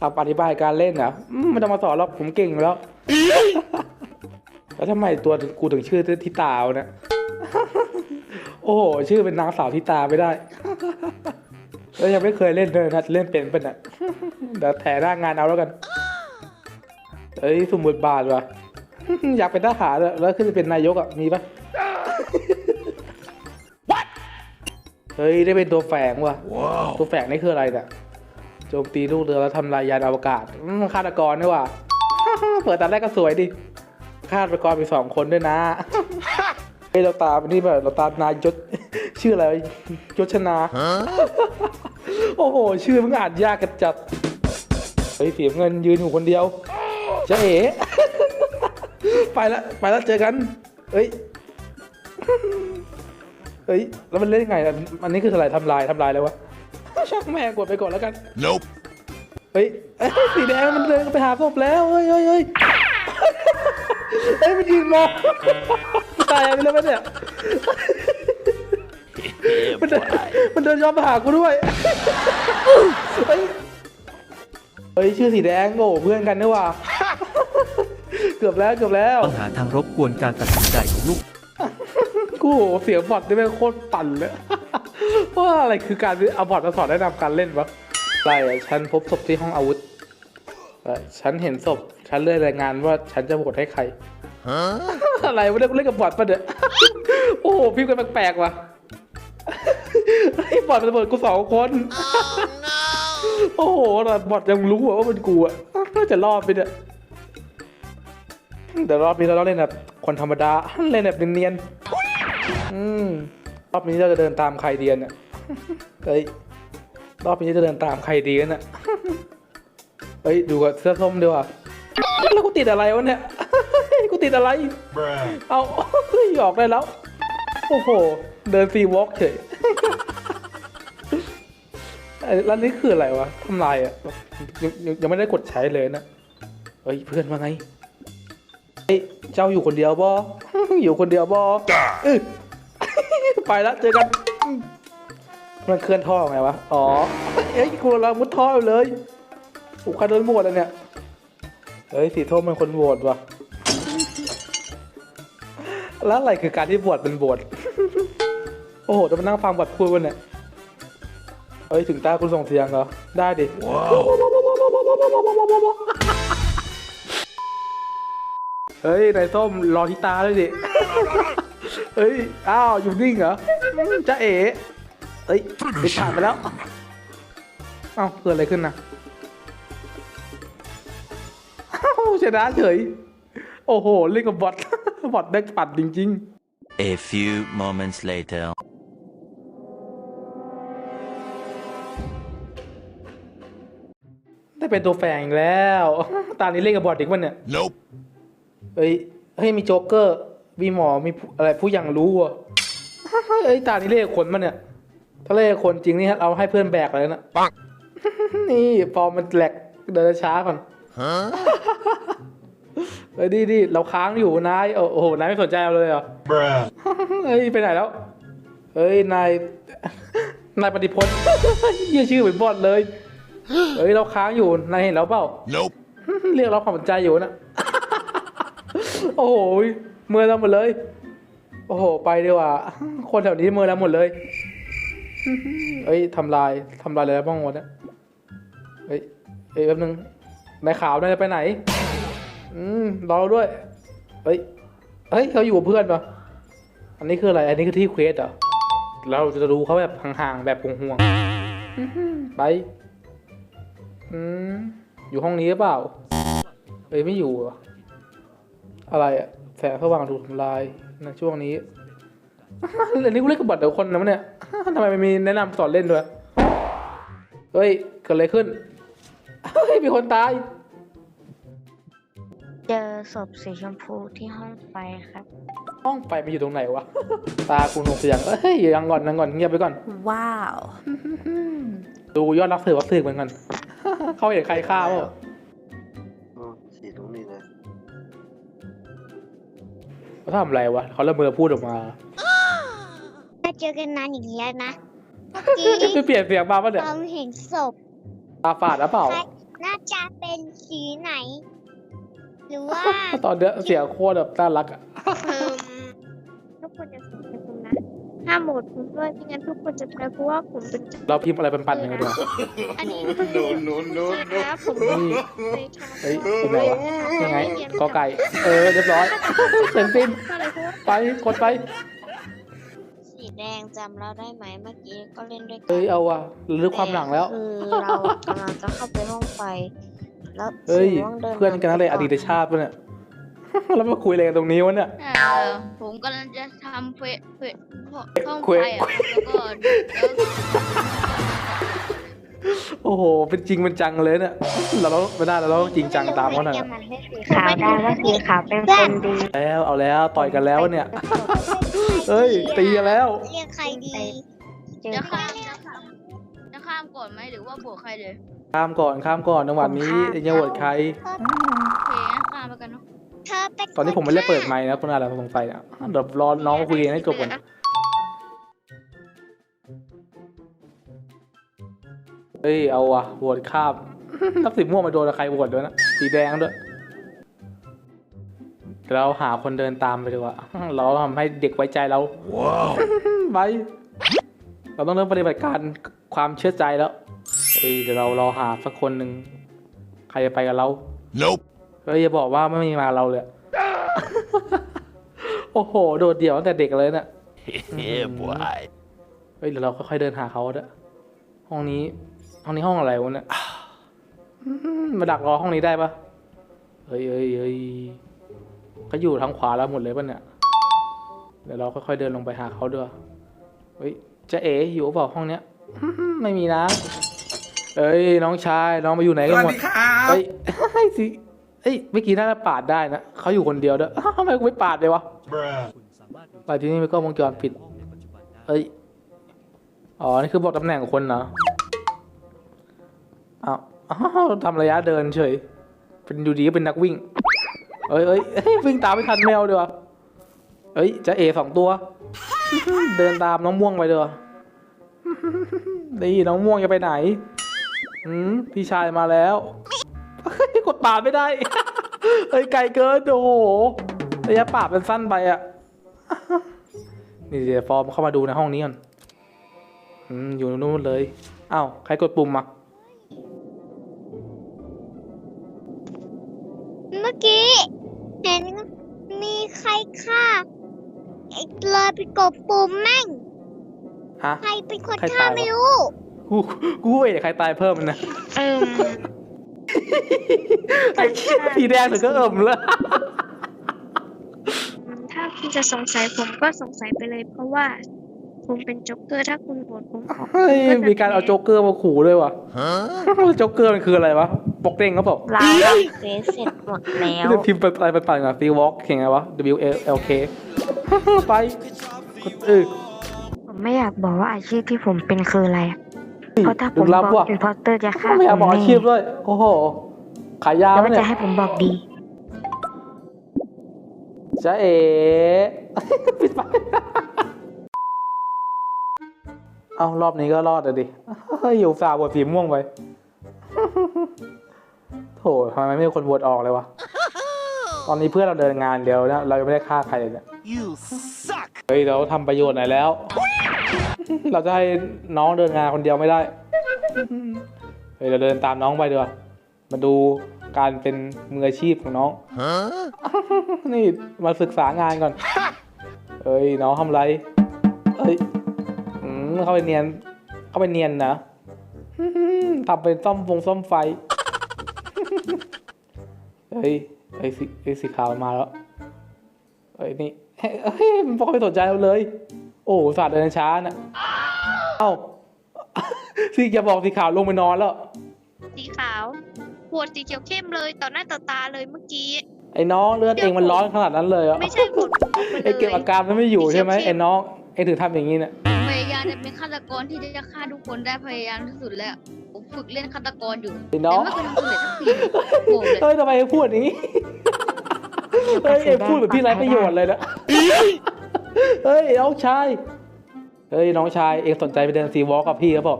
คำอธิบายการเล่นอะอืมไม่ต้องมาสอนหรอกผมเก่งอยู่แล้ว แล้วทำไมตัวกูถึงชื่อทิตาวะเนะ โอ้โหชื่อเป็นนางสาวทิตาไม่ได้ แล้วยังไม่เคยเล่นเลยนะเล่นเป็นเป็นอะเดี๋ยวแถหน้างานเอาแล้วกันเอ้ยสมมุติบาทว่ะอยากเป็นทหารอะแล้วขึ้นไปเป็นนายกอะมีปะเฮ้ยได้เป็นตัวแฝงว่ะ ตัวแฝงนี่คืออะไรเนี่ย โจมตีลูกเรือแล้วทำลายยานอวกาศอืมฆาตกรนี่ว่ะเปิดตอนแรกก็สวยดิฆาตกรมีสองคนด้วยนะเฮ้ยเราตามนี่แบบเราตามนายยศชื่ออะไรวะยศชนา โอ้โห ชื่อมึงอ่านยากกันจัดเฮ้ยเสียเงินยืนอยู่คนเดียวเจ๊เอ๋ไปละไปละเจอกันเฮ้ยเฮ้ย แล้วมันเล่นยังไงอะอันนี้คืออะไรทำลายทำลายแล้ววะ ช่างแม่งกดไปก่อนแล้วกัน Nope. เฮ้ยเอ้ยสีแดงมันเดินไปหาศพแล้วเฮ้ยเฮ้ยเฮ้ยเฮ้ยมันยืนมองตายไปแล้วปะเนี่ยมันเดินมันเดินย้อนมาหากูด้วยเฮ้ยเฮ้ยชื่อสีแดงโอ้เพื่อนกันนี่หว่าเกือบแล้วเกือบแล้วต้องหาทางรบกวนการตัดสินใจของลูกกูโหเสียงบอทนี่แม่งโคตรปั่นเลย ว่าอะไรคือการเอาบอทมาสอนแนะนำการเล่นวะอะไรอะฉันพบศพที่ห้องอาวุธเอ่อฉันเห็นศพ ฉันเลยรายงานว่าฉันจะโหวตให้ใคร Huh? อะไรวะเนี่ยกูเล่นกับบอทปะเนี่ยโอ้โหพี่กันแปลกๆว่ะไอ้บอทมันระเบิดกูสองคน โอ้โหแต่บอทยังรู้อะว่าเป็นกูอะน่าจะรอดไปเนี่ยแต่รอบนี้เราต้องเล่นแบบคนธรรมดา เล่นแบบเนียนๆอืมรอบนี้เราจะเดินตามใครเดียนเนี่ย เฮ้ย รอบนี้จะเดินตามใครดีกันเนี่ยเฮ้ย ดูกับเสื้อส้มดีกว่าแล้วกูติดอะไรวะเนี่ย กูติดอะไร Bruh. เอาหยอกได้แล้ว โอ้โห เดินซีวอล์กเฉยเอ้ยแล้วนี่คืออะไรวะทำลายอะยังยังยังไม่ได้กดใช้เลยนะ เฮ้ย เพื่อนว่าไง เฮ้ย เจ้าอยู่คนเดียวบออยู่คนเดียวบอเออไปแล้วเจอกันอื มันเคลื่อนท่อไงวะ อ๋อ เอ้ยกูเรามุดท่ออยู่เลยกูใครโดนโหวตอะเนี่ย เฮ้ยสีส้มเป็นคนโหวตวะแล้วอะไรคือการที่บวชเป็นบวชโอ้โหจะมานั่งฟังบทพูดวันเนี่ยเฮ้ย ถึงตาคุณส่งเสียงเหรอ ได้ดิเฮ้ยนายส้มรอที่ตาเลยดิ เฮ้ย อ้าว อยู่นิ่งเหรอจ้าเอ๋ เฮ้ยไปผ่านไปแล้ว เอ้าเกิดอะไรขึ้นนะอ้าวชนะเฉย โอ้โห เล่นกับบอทบอทแบกปัดจริง A few moments later. ๆได้เป็นตัวแฝงอีกแล้ว ตานี้เล่นกับบอทอีกวันเนี่ย Nope. เฮ้ย เฮ้ย มีโจ๊กเกอร์ มีหมอ มีผู้อะไรผู้ยังรู้อะเฮ้ย ตานี้เล่นกับคนมันเนี่ย ถ้าเล่นกับคนจริงนี่เราให้เพื่อนแบกเลยนะ Bonk. นี่พอมันแหลกเดินช้าก่อน Huh? เฮ้ยดีดีเราค้างอยู่นายโอ้โหนายไม่สนใจเราเลยเหรอ Bruh. เฮ้ยไปไหนแล้วเฮ้ยนายนายปฏิพลยี่ชื่อเหมือนบอดเลยเฮ้ยเราค้างอยู่นายเห็นแล้วเปล่า Nope. เรียกเราความสนใจอยู่นะโอ้โหเมื่อแล้วหมดเลย โอ้โห ไปดีกว่า คนแถวนี้เมื่อแล้วหมดเลย เอ้ยทำลายทำลายอะไรบ้างวะเนี่ยเฮ้ยเฮ้ยแป๊บนึงนายขาวนายจะไปไหน อืมรอเราด้วย เฮ้ย เฮ้ยเขาอยู่กับเพื่อนปะอันนี้คืออะไร อันนี้คือที่เควสเหรอ เราจะดูเขาแบบห่างๆแบบห่วงๆอื้อหือไป อืม อยู่ห้องนี้หรือเปล่า เอ้ยไม่อยู่เหรออะไรอะแสงสว่างถูกทำลายในช่วงนี้อันนี้กูเล่นกับบอทเดี๋ยวคนนะมันเนี่ย ทำไมไม่มีแนะนำสอนเล่นด้วย เฮ้ย เกิดอะไรขึ้น เฮ้ย มีคนตาย เจอศพสีชมพูที่ห้องไฟครับ ห้องไฟมันอยู่ตรงไหนวะ ตาคุณหงเสียงเอ้ยยังก่อนยังก่อนเงียบไปก่อน ว้าว ดูยอดรักสือวักสืบเหมือนกัน เขาเห็นใครฆ่าเปล่าอืมสีตรงนี้เลย เขาทำอะไรวะ เขาละเมอพูดออกมาถ้า เจอกันนานอย่างนี้ยนะเมื่อกี้ไม่เปลี่ยนเสียงมาปะเนี่ยตอนเห็นศพตาฝาดหรือเปล่าใครน่าจะเป็นสีไหน หรือว่าตอนเนี้ยเสียงโคตรแบบน่ารักอะเอิ่มทุกคนจะสนใจผมนะห้ามโหวตผมด้วยไม่งั้นทุกคนจะแพ้เพราะว่าผมเป็นเราพิมพ์อะไรปันๆยังไงดีวะอันนี้คือนะครับผมเฮ้ยเคยทำเฮ้ยเป็นไงวะยังไงกอไก่ เออเรียบร้อยเสร็จสิ้น ก็เลยเพราะว่าไปกดไปสี แดงจำเราได้ไหมเมื่อกี้ก็เล่นด้วยกัเอ้ยเอาว่ะลึกความหลังแล้ว คือเรากำลังจะเข้าไปห้องไฟ แล้วเฮ้ย สีม่วงดิเพื่อนกันนั่นเลยอดีตชาติปะเนี่ย แล้วมาคุยอะไรกันตรงนี้วะเนี่ย เออผมกำลังจะทำเฟซเฟซห้องเควไฟอะครับแล้วก็แล้ว โอ้โห เป็นจริงเป็นจังเลยเนี่ย เราต้องไม่ได้เราต้องจริงจังตามเขาหน่อยขาวได้ว่าสีขาวเป็นคนดีแล้วเอาแล้วต่อยกันแล้วเนี่ยเอ้ยตีกันแล้วเรียกใครดีจะข้ามจะข้ามจะข้ามก่อนไหมหรือว่าบวกใครเลย ข้ามก่อนข้ามก่อนจังหวะนี้ไอ้เหี้ยโหวตใครโอเคข้ามไปกันเนาะเธอเป็นตอนนี้ผมไม่ได้เปิดไมค์นะคุณอาเราสงสัยนะเดี๋ยวรอน้องคุยกันให้จบก่อน เฮ้ย เอาว่ะโหวตข้ามนับสีม่วงมาโดนใครโหวตด้วยนะ สีแดงด้วยเดี๋ยวเราหาคนเดินตามไปดีกว่า เราทำให้เด็กไว้ใจเรา ว้าวไปเราต้องเริ่มปฏิบัติการความเชื่อใจแล้วเฮ้ยเดี๋ยวเรารอหาสักคนหนึ่งใครจะไปกับเรา Nope. เฮ้ยอย่าบอกว่าไม่มีมาเราเลย โอ้โห โดดเดี่ยวตั้งแต่เด็กเลยเนี่ย Yeah, boy. เฮ้ยเดี๋ยวเราค่อยๆเดินหาเขาเด้อห้องนี้ ห้องนี้ห้องอะไรวะเนี่ยอืมมาดักรอห้องนี้ได้ปะเฮ้ยเฮ้ยเฮ้ยเขาอยู่ทางขวาเราหมดเลยปะเนี่ย เดี๋ยวเราค่อยๆเดินลงไปหาเขาด้วยเฮ้ยเจะเอ๋อยู่เปล่าห้องเนี้ยไม่มีนะ เอ้ยน้องชายน้องมาอยู่ไหนกันหมดเฮ้ยเฮ้ยสิเฮ้ยเมื่อกี้น่าจะปาดได้นะเขาอยู่คนเดียวด้วยอ้าวทำไมกูไม่ปาดเลยวะคุณสามารถดูไปที่นี่มีกล้องวงจรปิดห้องในปัจจุบันได้เอ้ยอ๋อนี่คือบอกตำแหน่งของคนเหร ออ้าวทำระยะเดินเฉย เป็นอยู่ดีก็เป็นนักวิ่ง เอ้ยเอ้ยวิ่งตามไม่ทันแมวเดีกว่าเอ้ยจะเอสองตัว เดินตามน้องม่วงไปเดีกว่านี่น้องม่วงจะไปไหนอืมพี่ชายมาแล้วเฮ้กดปาดไม่ได้เฮ้ยไกลเกินโอ้โหระยะปาดมันสั้นไปอะนี่เดี๋ยวฟอร์มเข้ามาดูในห้องนี้ก่อนอืมอยู่นู่นเลยอ้าวใครกดปุ่มอะ อกี้เห็นมีใครฆ่าไอ้เลยไปกบปุ่มแม่ง ฮะ ใครเป็นคนใครฆ่าตายวะไม่รู้ กูกูกูเอ๋ใครตายเพิ่มมันนะเอิ่มไอ้เหี้ยสีแดงถึงก็เอิ่มแล้ว ถ้าคุณจะสงสัยผมก็สงสัยไปเลย เพราะว่า ผมเป็นโจ็อกเกอร์ถ้าคุณโหวตผมออกเฮ้ย มีการเอาโจ๊กเกอร์มาขู่ด้วยวะ Huh? โจ๊กเกอร์มันคืออะไรวะ ปกเด้งเขาบอกเราเฟซเสร็จหมดแล้วจะพิมพ์ไปไปไปก่อนฟีวอล์กเขียนไงวะ W L L K ไปกดเออผมไม่อยากบอกว่าอาชีพที่ผมเป็นคืออะไรอะเพราะถ้าผลึมกลับบอกว่ะอินพอสเตอร์จะฆ่าไม่อยากผบอกมอาแน่ชีพด้วย โอ้โห ขายยาแล้วปะมันเนี่จะยให้ผมบอกดีจะเอ๋ปิดไปเอารอบนี้ก็รอดเลยดิอยู่สาบวดสีม่วงไป โถทำไมไม่มีคนบวดออกเลยวะ ตอนนี้เพื่อนเราเดินงานเดียวนะเรายังไม่ได้ฆ่าใครเลยเนี่ย You suck. เฮ้ยเราทำประโยชน์ไหนแล้ว เราจะให้น้องเดินงานคนเดียวไม่ได้ เฮ้ยเราเดินตามน้องไปดีกว่ามาดูการเป็นมืออาชีพของน้อง Huh? นี่มาศึกษางานก่อน เอ้ยน้องทำไร เอ้ยอืมเข้าไปเนียน เข้าไปเนียนนะ ทำเป็นซ่อมฟงซ่อมไฟ เฮ้ยเฮ้ยสีเฮ้ยสีขาวมาแล้วเอ้ยนี่เฮ้ยเฮ้ยมันไม่สนใจเราเลย โอ้สัตว์เดินช้าน่ะเอ้าสีอย่าบอกสีขาวลงไปนอนแล้วสีขาวปวดสีเขียวเข้มเลยต่อหน้าต่อตาเลยเมื่อกี้ ไอ้น้องเลือดเองมันร้อนขนาดนั้นเลยเหรอไม่ใช่ปวดผมไปไอ้เก็บเลยอาการมันไม่อยู่ใช่ไหมสีเขียวเข้มไอ้น้องไอ้ถึงทำอย่างนี้เนี่ย พยายามจะเป็นฆาตกรที่จะฆ่าทุกคนได้พยายามที่สุดแล้ว ผมฝึกเล่นฆาตกรอยู่ไอ้น้องแต่ไม่เคยทำสำเร็จสักทีโง่เลยเฮ้ยทำไมพูดอย่างนี้เฮ้ยเอ็งพูดแบบพี่ไร้ประโยชน์เลยนะเฮ้ยน้องชายเฮ้ยน้องชายเองสนใจไปเดินซีวอล์กกับพี่เขาบอก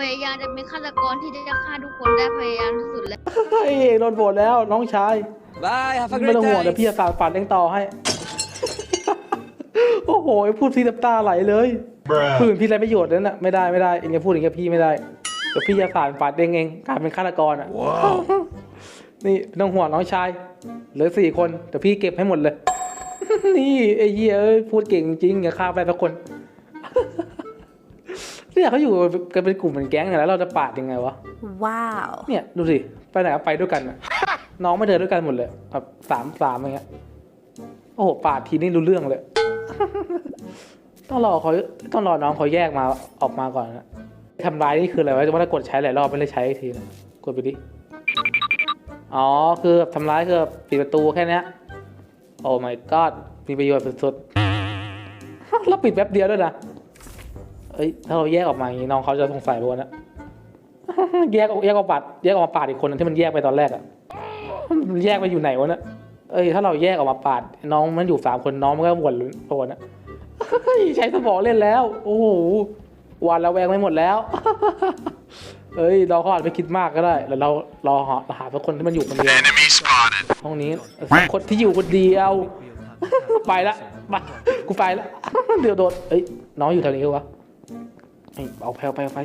พยายามจะเป็นฆาตกรที่จะฆ่าทุกคนได้พยายามที่สุดแล้ว เฮ้ยโดนโหวตแล้วน้องชาย Bye, have a ไม่ great ต้องห่วงเดี๋ยว day. พี่จะสานฝันเองต่อให้ โอ้โหพูดทีน้ำตาไหลเลยพูดถึงพี่ไรประโยชน์นั่นน่ะไม่ได้ไม่ได้เองจะพูดอย่างกับพี่ไม่ได้เดี๋ยวพี่จะสานฝันเองเองการเป็นฆาตกรอะ Wow. นี่ไม่ต้องห่วงน้องชายเหลือสี่คนแต่พี่เก็บให้หมดเลย นี่ไอ้เหี้ยเอ้ยพูดเก่งจริงอย่าฆ่าไปสักคนเนี่ยเขาอยู่กันเป็นกลุ่มเป็นแก๊งกันแล้วเราจะปาดยังไงวะ Wow. เนี่ยดูสิไปไหนก็ไปด้วยกันน่ะน้องไม่เดินด้วยกันหมดเลยแบบสามสามอย่างเงี้ยโอ้โหปาดทีนี่รู้เรื่องเลย ต้องรอเขาต้องรอน้องเขาแยกมาออกมาก่อนนะทำร้ายนี่คืออะไรวะจะว่าถ้ากดใช้หลายรอบไม่ได้ใช้ทีนะกดไปดิ อ๋อ คือแบบทำร้ายคือแบบปิดประตูแค่นี้โอ้ my god มีประโยชน์สุดๆแล้วปิดแป๊บเดียวด้วยนะ เอ้ย ถ้าเราแยกออกมาอย่างนี้น้องเขาจะสงสัยปะวะเนะแยกออกแยกออกปาดแยกออกมาปาดอีกคนนึงที่มันแยกไปตอนแรกอะมันแยกไปอยู่ไหนวะเนะ เอ้ยถ้าเราแยกออกมาปาด น้องมันอยู่สามคนน้องมันก็วนปวนอะเฮ้ยใช้สมองเล่นแล้ว โอ้โหหวานระแวงไม่หมดแล้ว เอ้ยเราเขาอาจไปคิดมากก็ได้แล้วเราเราหาหาสักคนที่มันอยู่คนเดียวห้องนี้คนที่อยู่คนเดียวไปละไปกูไปละเดี๋ยวโดดเอ้ยน้องอยู่แถวนี้วะเอ้ยเอาไปเอาไปเอาไป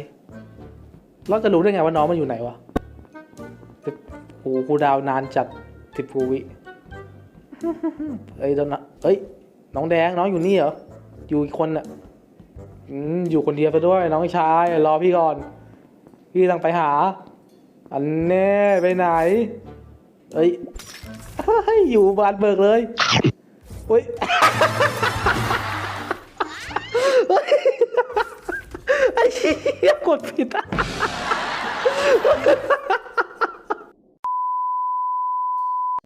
เราจะรู้ได้ไงว่าน้องมันอยู่ไหนวะสิบโอ้โหครูดาวนานจัดสิบกูวิ เอ้ยตอนนั้นเอ้ย น้องแดงน้องอยู่นี่เหรอ อยู่อีกคนน่ะอืมอยู่คนเดียวซะด้วย น้องชาย รอพี่ก่อน พี่กำลังไปหา อันแน่ไปไหน เอ้ยเฮ้ยอยู่บานเบิกเลยเฮ้ยเฮ้ยไอ้เหี้ยกดผิดอะ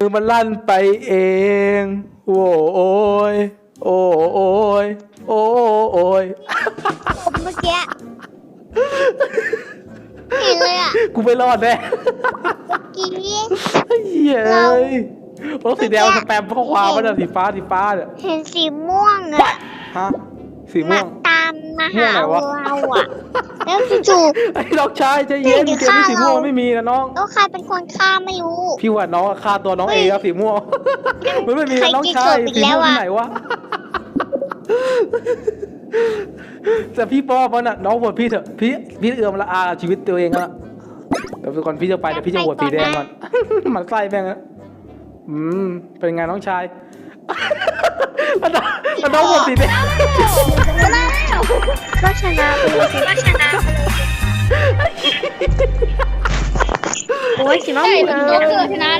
มือมันลั่นไปเอง โอ้โอยโอ้โอยโอ้โอยเมื่อกี้เห็นเลยอะกูไม่รอดแน่กี้เหี้ยเอ้ยรถสีแดงมันสแปมข้อความมันอะสีฟ้าสีฟ้าเนี่ยเห็นสีม่วงอะฮะสีมาม่วงตามมาม่วงหาไหนวะเราอะ แล้วจู่ไอ้น้องชายใจเย็นเดี๋ยวเกมนี้ฆ่าสีม่วงเราไม่มีนะน้องๆแล้วใครเป็นคนฆ่าไม่รู้ พี่ว่าน้องอะฆ่าตัวน้องเองครับสีม่วงมันไม่มีใครนะน้องกินชาศยพอีกสีแล้ม่ววงอะ ที่ไหนวะแต่พี่ป้อมันอะน้องโหวตพี่เถอะพี่พี่เอือมละอาชีวิตตัวเองอะเดี๋ยวก่อนพี่จะไปเดี๋ยวพี่จะโหวตสีแดงก่อน มันไส้แม่งอะอืมเป็นไงน้องชาย มันน้องมันน้องโหวตสีแดงก็ชนะไปเลยก็ชนะโอ้ยสีม่วงใช่เลตัวยเกิดชนะ